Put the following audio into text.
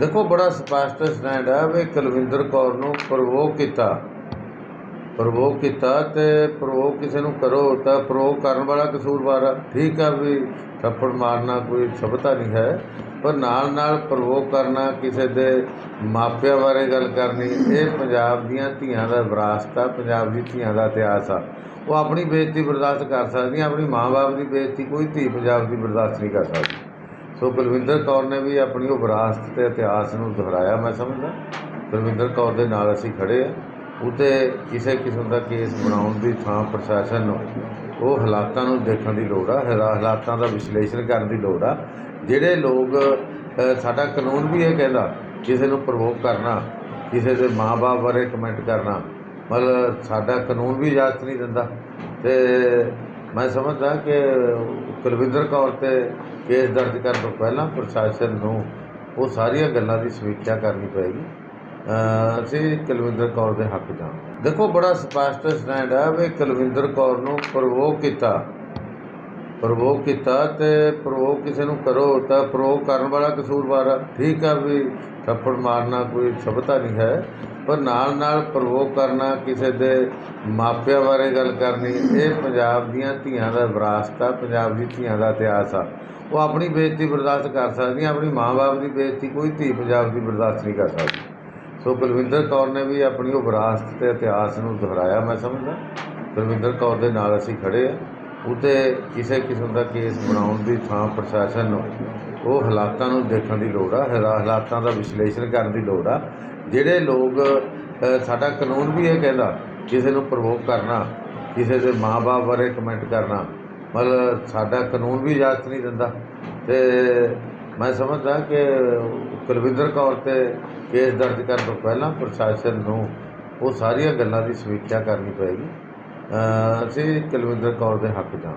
ਦੇਖੋ ਬੜਾ ਸਪਸ਼ਟ ਸਟੈਂਡ ਹੈ ਵੀ ਕੁਲਵਿੰਦਰ ਕੌਰ ਨੂੰ ਪ੍ਰਵੋਕ ਕੀਤਾ। ਪ੍ਰਵੋਕ ਕੀਤਾ ਤੇ ਪ੍ਰਵੋਕ ਕਿਸੇ ਨੂੰ ਕਰੋ ਤਾਂ ਪ੍ਰਵੋਕ ਕਰਨ ਵਾਲਾ ਕਸੂਰਵਾਰ ਆ। ਠੀਕ ਆ ਵੀ ਥੱਪੜ ਮਾਰਨਾ ਕੋਈ ਸਭਤਾ ਨਹੀਂ ਹੈ, ਪਰ ਨਾਲ ਨਾਲ ਪ੍ਰਵੋਕ ਕਰਨਾ ਕਿਸੇ ਦੇ ਮਾਪਿਆਂ ਬਾਰੇ ਗੱਲ ਕਰਨੀ, ਇਹ ਪੰਜਾਬ ਦੀਆਂ ਧੀਆਂ ਦਾ ਵਿਰਾਸਤ ਆ, ਪੰਜਾਬ ਦੀ ਧੀਆਂ ਦਾ ਇਤਿਹਾਸ ਆ। ਉਹ ਆਪਣੀ ਬੇਇੱਜ਼ਤੀ ਬਰਦਾਸ਼ਤ ਕਰ ਸਕਦੀਆਂ ਆਪਣੀ ਮਾਂ-ਬਾਪ ਦੀ ਬੇਇੱਜ਼ਤੀ ਕੋਈ ਧੀ ਪੰਜਾਬ ਦੀ ਬਰਦਾਸ਼ਤ ਨਹੀਂ ਕਰ ਸਕਦੀ। ਸੋ ਬਲਵਿੰਦਰ ਕੌਰ ਨੇ ਵੀ ਆਪਣੀ ਉਹ ਵਿਰਾਸਤ ਤੇ ਇਤਿਹਾਸ ਨੂੰ ਦੁਹਰਾਇਆ, ਮੈਂ ਸਮਝਦਾ। ਬਲਵਿੰਦਰ ਕੌਰ ਦੇ ਨਾਲ ਅਸੀਂ ਖੜੇ ਆ। ਉਤੇ ਕਿਸੇ ਕਿਸਮ ਦਾ ਕੇਸ ਬਣਾਉਣ ਦੀ ਥਾਂ ਪ੍ਰਸ਼ਾਸਨ ਨੂੰ ਉਹ ਹਾਲਾਤਾਂ ਨੂੰ ਦੇਖਣ ਦੀ ਲੋੜ ਆ ਹਾਲਾਤਾਂ ਦਾ ਵਿਸ਼ਲੇਸ਼ਣ ਕਰਨ ਦੀ ਲੋੜ ਆ। ਜਿਹੜੇ ਲੋਕ ਸਾਡਾ ਕਾਨੂੰਨ ਵੀ ਇਹ ਕਹਿੰਦਾ, ਕਿਸੇ ਨੂੰ ਪ੍ਰਵੋਕ ਕਰਨਾ, ਕਿਸੇ ਦੇ ਮਾਪੇ ਬਾਰੇ ਕਮੈਂਟ ਕਰਨਾ, ਮਤਲਬ ਸਾਡਾ ਕਾਨੂੰਨ ਵੀ ਇਜਾਜ਼ਤ ਨਹੀਂ ਦਿੰਦਾ। ਤੇ ਮੈਂ ਸਮਝਦਾ ਕਿ ਕੁਲਵਿੰਦਰ ਕੌਰ ਤੇ ਕੇਸ ਦਰਜ ਕਰਨ ਤੋਂ ਪਹਿਲਾਂ ਪ੍ਰਸ਼ਾਸਨ ਨੂੰ ਉਹ ਸਾਰੀਆਂ ਗੱਲਾਂ ਦੀ ਸਮੀਖਿਆ ਕਰਨੀ ਪਏਗੀ। ਅਸੀਂ ਕੁਲਵਿੰਦਰ ਕੌਰ ਦੇ ਹੱਕ ਜਾਣ ਦੇਖੋ, ਬੜਾ ਸਪਸ਼ਟ ਸਟੈਂਡ ਹੈ ਵੀ ਕੁਲਵਿੰਦਰ ਕੌਰ ਨੂੰ ਪ੍ਰਵੋਕ ਕੀਤਾ। ਪ੍ਰਵੋਕ ਕੀਤਾ ਤੇ ਪ੍ਰਵੋਕ ਕਿਸੇ ਨੂੰ ਕਰੋ ਤਾਂ ਪ੍ਰਵੋਕ ਕਰਨ ਵਾਲਾ ਕਸੂਰਵਾਰ ਆ। ਠੀਕ ਆ ਵੀ ਥੱਪੜ ਮਾਰਨਾ ਕੋਈ ਸਭਤਾ ਨਹੀਂ ਹੈ। ਪਰ ਨਾਲ ਨਾਲ ਪ੍ਰਵੋਕ ਕਰਨਾ, ਕਿਸੇ ਦੇ ਮਾਪਿਆਂ ਬਾਰੇ ਗੱਲ ਕਰਨੀ, ਇਹ ਪੰਜਾਬ ਦੀਆਂ ਧੀਆਂ ਦਾ ਵਿਰਾਸਤ ਆ, ਪੰਜਾਬ ਦੀ ਧੀਆਂ ਦਾ ਇਤਿਹਾਸ ਆ। ਉਹ ਆਪਣੀ ਬੇਇੱਜ਼ਤੀ ਬਰਦਾਸ਼ਤ ਕਰ ਸਕਦੀਆਂ ਆਪਣੀ ਮਾਂ-ਬਾਪ ਦੀ ਬੇਇੱਜ਼ਤੀ, ਕੋਈ ਧੀ ਪੰਜਾਬ ਦੀ ਬਰਦਾਸ਼ਤ ਨਹੀਂ ਕਰ ਸਕਦੀ। ਸੋ ਕੁਲਵਿੰਦਰ ਕੌਰ ਨੇ ਵੀ ਆਪਣੀ ਉਹ ਵਿਰਾਸਤ ਤੇ ਇਤਿਹਾਸ ਨੂੰ ਦੁਹਰਾਇਆ, ਮੈਂ ਸਮਝਦਾ। ਕੁਲਵਿੰਦਰ ਕੌਰ ਦੇ ਨਾਲ ਅਸੀਂ ਖੜੇ ਆ। ਉਤੇ ਕਿਸੇ ਕਿਸਮ ਦਾ ਕੇਸ ਬਣਾਉਣ ਦੀ ਥਾਂ ਪ੍ਰਸ਼ਾਸਨ ਨੂੰ ਉਹ ਹਾਲਾਤਾਂ ਨੂੰ ਦੇਖਣ ਦੀ ਲੋੜ ਆ ਹਾਲਾਤਾਂ ਦਾ ਵਿਸ਼ਲੇਸ਼ਣ ਕਰਨ ਦੀ ਲੋੜ ਆ। ਜਿਹੜੇ ਲੋਕ ਸਾਡਾ ਕਾਨੂੰਨ ਵੀ ਇਹ ਕਹਿੰਦਾ, ਕਿਸੇ ਨੂੰ ਪ੍ਰਵੋਕ ਕਰਨਾ, ਕਿਸੇ ਦੇ ਮਾਪੇ ਬਾਰੇ ਕਮੈਂਟ ਕਰਨਾ, ਮਤਲਬ ਸਾਡਾ ਕਾਨੂੰਨ ਵੀ ਇਜਾਜ਼ਤ ਨਹੀਂ ਦਿੰਦਾ। ਤੇ ਮੈਂ ਸਮਝਦਾ ਕਿ ਕੁਲਵਿੰਦਰ ਕੌਰ ਤੇ ਕੇਸ ਦਰਜ ਕਰਨ ਤੋਂ ਪਹਿਲਾਂ ਪ੍ਰਸ਼ਾਸਨ ਨੂੰ ਉਹ ਸਾਰੀਆਂ ਗੱਲਾਂ ਦੀ ਸਮੀਖਿਆ ਕਰਨੀ ਪਏਗੀ। ਅਸੀਂ ਕੁਲਵਿੰਦਰ ਕੌਰ ਦੇ ਹੱਕ ਜਾਂ